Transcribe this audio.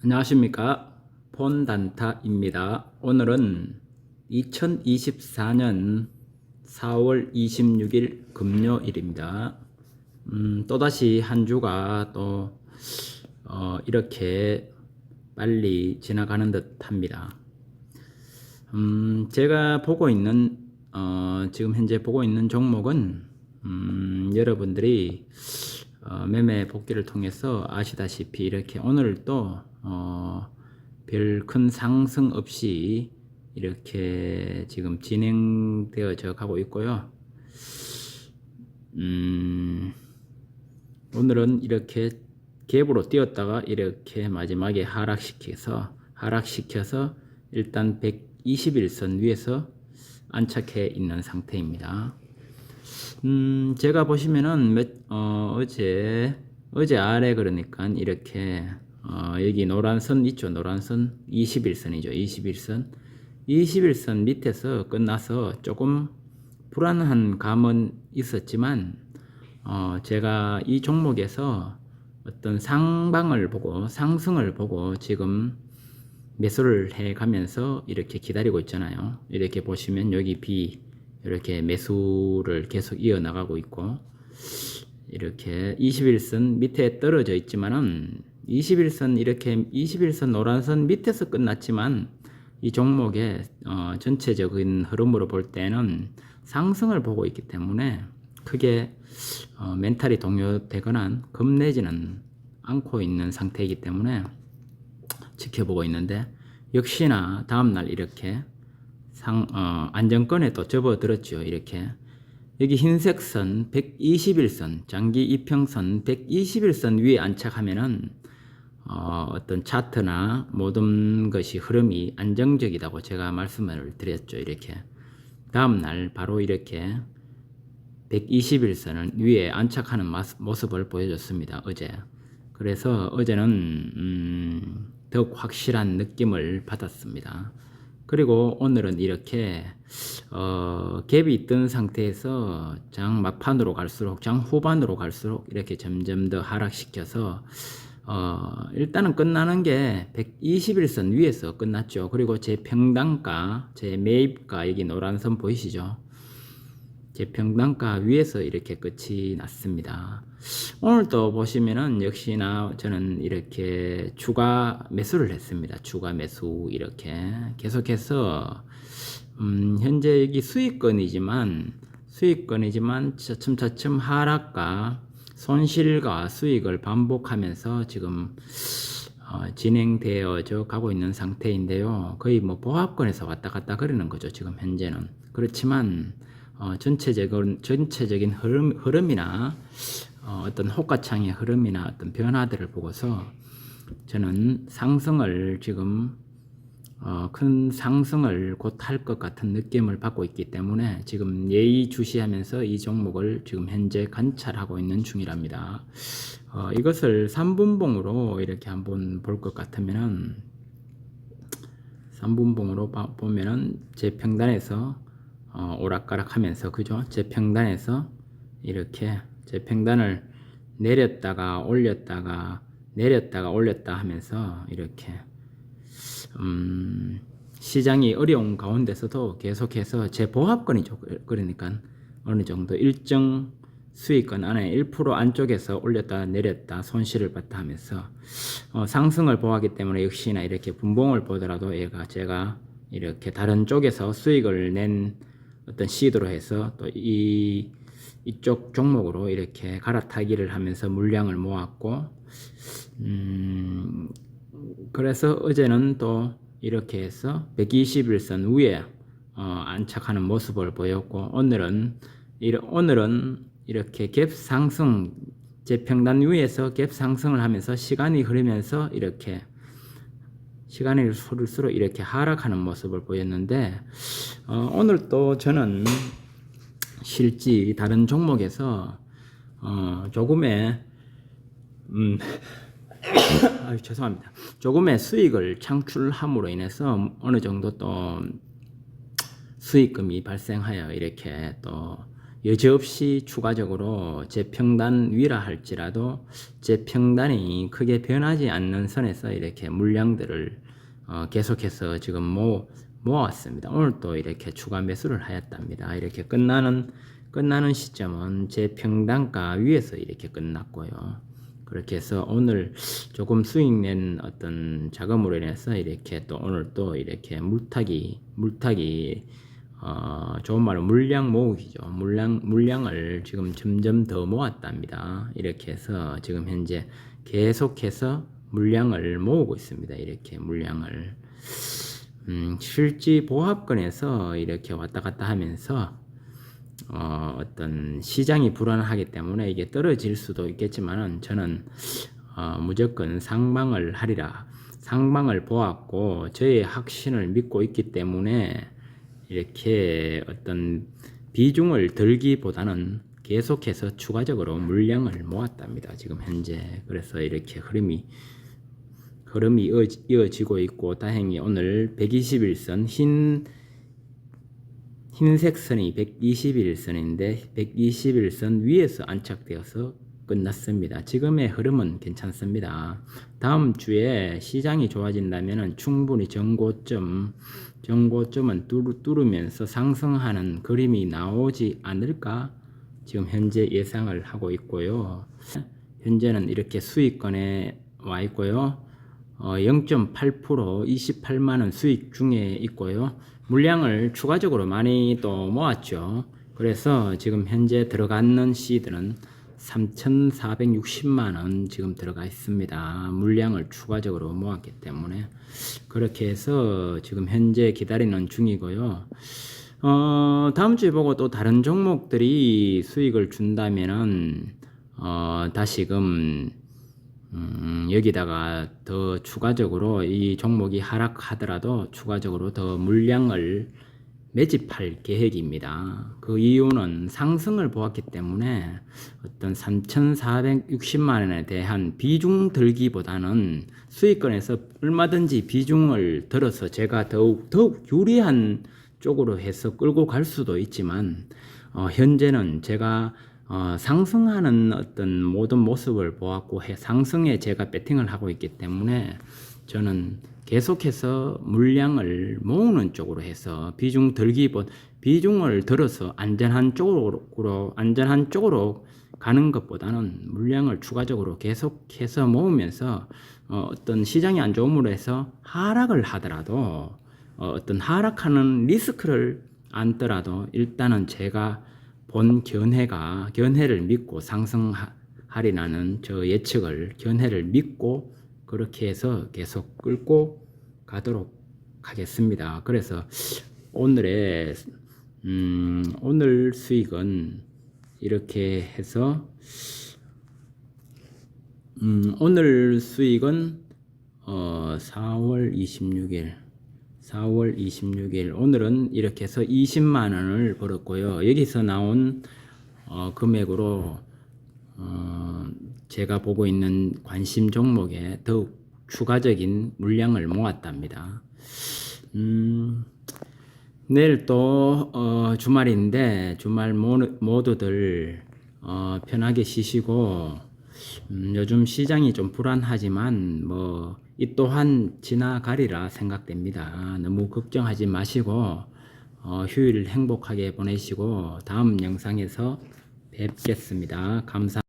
안녕하십니까 폰단타입니다. 오늘은 2024년 4월 26일 금요일입니다. 음, 또다시 한 주가 또 어, 이렇게 빨리 지나가는 듯 합니다. 음, 제가 보고 있는 어, 지금 현재 보고 있는 종목은 음, 여러분들이 어, 매매 복귀를 통해서 아시다시피 이렇게 오늘 또 어, 별 큰 상승 없이 이렇게 지금 진행되어져 가고 있고요. 음, 오늘은 이렇게 갭으로 뛰었다가 이렇게 마지막에 하락시켜서 하락시켜서 일단 121선 위에서 안착해 있는 상태입니다. 음, 제가 보시면은 몇, 어, 어제 어제 아래 그러니까 이렇게 어, 여기 노란 선 있죠. 노란 선 21선이죠. 21선. 21선 밑에서 끝나서 조금 불안한 감은 있었지만 어, 제가 이 종목에서 어떤 상방을 보고 상승을 보고 지금 매수를 해 가면서 이렇게 기다리고 있잖아요. 이렇게 보시면 여기 B 이렇게 매수를 계속 이어 나가고 있고 이렇게 21선 밑에 떨어져 있지만은 21선 이렇게 21선 노란 선 밑에서 끝났지만 이 종목의 어, 전체적인 흐름으로 볼 때는 상승을 보고 있기 때문에 크게 어, 멘탈이 동요되거나 겁내지는 않고 있는 상태이기 때문에 지켜보고 있는데 역시나 다음날 이렇게 상, 어, 안정권에 또 접어들었죠. 이렇게 여기 흰색 선 121선 장기 이평선 121선 위에 안착하면은 어, 어떤 차트나 모든 것이 흐름이 안정적이다고 제가 말씀을 드렸죠. 이렇게 다음날 바로 이렇게 121선을 위에 안착하는 모습을 보여줬습니다. 어제. 그래서 어제는 음, 더욱 확실한 느낌을 받았습니다. 그리고 오늘은 이렇게 어, 갭이 있던 상태에서 장 막판으로 갈수록 장 후반으로 갈수록 이렇게 점점 더 하락시켜서 어, 일단은 끝나는 게 121선 위에서 끝났죠. 그리고 제 평단가, 제 매입가 여기 노란 선 보이시죠? 제 평단가 위에서 이렇게 끝이 났습니다. 오늘도 보시면은 역시나 저는 이렇게 추가 매수를 했습니다. 추가 매수 이렇게 계속해서 음, 현재 여기 수익권이지만 수익권이지만 차츰차츰 하락과 손실과 수익을 반복하면서 지금 어, 진행되어져 가고 있는 상태인데요. 거의 뭐 보합권에서 왔다 갔다 그러는 거죠. 지금 현재는 그렇지만 어, 전체적인 전체적인 흐름, 흐름이나 어, 어떤 호가창의 흐름이나 어떤 변화들을 보고서 저는 상승을 지금 어, 큰 상승을 곧 할 것 같은 느낌을 받고 있기 때문에 지금 예의주시하면서 이 종목을 지금 현재 관찰하고 있는 중이랍니다. 어, 이것을 3분봉으로 이렇게 한번 볼 것 같으면은 3분봉으로 보면은 제 평단에서 어, 오락가락 하면서 그죠? 제 평단에서 이렇게 제 평단을 내렸다가 올렸다가 내렸다가 올렸다 하면서 이렇게 음, 시장이 어려운 가운데서도 계속해서 제 보합권이죠. 그러니까 어느 정도 일정 수익권 안에 1% 안쪽에서 올렸다 내렸다 손실을 봤다 하면서 어, 상승을 보았기 때문에 역시나 이렇게 분봉을 보더라도 얘가 제가 이렇게 다른 쪽에서 수익을 낸 어떤 시도로 해서 또 이 이쪽 종목으로 이렇게 갈아타기를 하면서 물량을 모았고 음 그래서 어제는 또 이렇게 해서 121선 위에 어, 안착하는 모습을 보였고 오늘은 오늘은 이렇게 갭 상승 재평단 위에서 갭 상승을 하면서 시간이 흐르면서 이렇게 시간이 흐를수록 이렇게 하락하는 모습을 보였는데 어, 오늘 또 저는 실지 다른 종목에서 어, 조금의 음, 아유, 죄송합니다. 조금의 수익을 창출함으로 인해서 어느 정도 또 수익금이 발생하여 이렇게 또 여지없이 추가적으로 재평단 위라 할지라도 재평단이 크게 변하지 않는 선에서 이렇게 물량들을 어, 계속해서 지금 모, 모았습니다. 오늘 또 이렇게 추가 매수를 하였답니다. 이렇게 끝나는 끝나는 시점은 재평단가 위에서 이렇게 끝났고요. 그렇게 해서 오늘 조금 수익 낸 어떤 자금으로 인해서 이렇게 또 오늘 또 이렇게 물타기 물타기 어, 좋은 말로 물량 모으기죠. 물량 물량을 지금 점점 더 모았답니다. 이렇게 해서 지금 현재 계속해서 물량을 모으고 있습니다. 이렇게 물량을 음, 실지 보합권에서 이렇게 왔다 갔다 하면서 어, 어떤 시장이 불안하기 때문에 이게 떨어질 수도 있겠지만은 저는 어, 무조건 상방을 하리라. 상방을 보았고 저의 확신을 믿고 있기 때문에 이렇게 어떤 비중을 들기보다는 계속해서 추가적으로 물량을 모았답니다. 지금 현재 그래서 이렇게 흐름이 흐름이 이어지- 이어지고 있고 다행히 오늘 121선 흰 흰색 선이 121선인데 121선 위에서 안착되어서 끝났습니다. 지금의 흐름은 괜찮습니다. 다음 주에 시장이 좋아진다면 충분히 정고점, 정고점은 뚫- 뚫으면서 상승하는 그림이 나오지 않을까 지금 현재 예상을 하고 있고요. 현재는 이렇게 수익권에 와 있고요. 어, 0.8% 28만 원 수익 중에 있고요. 물량을 추가적으로 많이 또 모았죠. 그래서 지금 현재 들어가는 시드는 3,460만 원 지금 들어가 있습니다. 물량을 추가적으로 모았기 때문에 그렇게 해서 지금 현재 기다리는 중이고요. 어, 다음 주에 보고 또 다른 종목들이 수익을 준다면은 어, 다시금 음, 여기다가 더 추가적으로 이 종목이 하락하더라도 추가적으로 더 물량을 매집할 계획입니다. 그 이유는 상승을 보았기 때문에 어떤 3,460만 원에 대한 비중 들기보다는 수익권에서 얼마든지 비중을 들어서 제가 더욱 더욱 유리한 쪽으로 해서 끌고 갈 수도 있지만 어, 현재는 제가 어, 상승하는 어떤 모든 모습을 보았고 해, 상승에 제가 배팅을 하고 있기 때문에 저는 계속해서 물량을 모으는 쪽으로 해서 비중 들기보 비중을 들어서 안전한 쪽으로 안전한 쪽으로 가는 것보다는 물량을 추가적으로 계속해서 모으면서 어, 어떤 시장이 안 좋음으로 해서 하락을 하더라도 어, 어떤 하락하는 리스크를 안더라도 일단은 제가 본 견해가 견해를 믿고 상승하리라는 저 예측을 견해를 믿고 그렇게 해서 계속 끌고 가도록 하겠습니다. 그래서 오늘의 음, 오늘 수익은 이렇게 해서 음, 오늘 수익은 어, 4월 26일 4월 26일 오늘은 이렇게 해서 20만 원을 벌었고요. 여기서 나온 어, 금액으로 어, 제가 보고 있는 관심 종목에 더욱 추가적인 물량을 모았답니다. 음, 내일 또 어, 주말인데 주말 모두, 모두들 어, 편하게 쉬시고 음, 요즘 시장이 좀 불안하지만 뭐 이 또한 지나가리라 생각됩니다. 너무 걱정하지 마시고 어, 휴일 행복하게 보내시고 다음 영상에서 뵙겠습니다. 감사.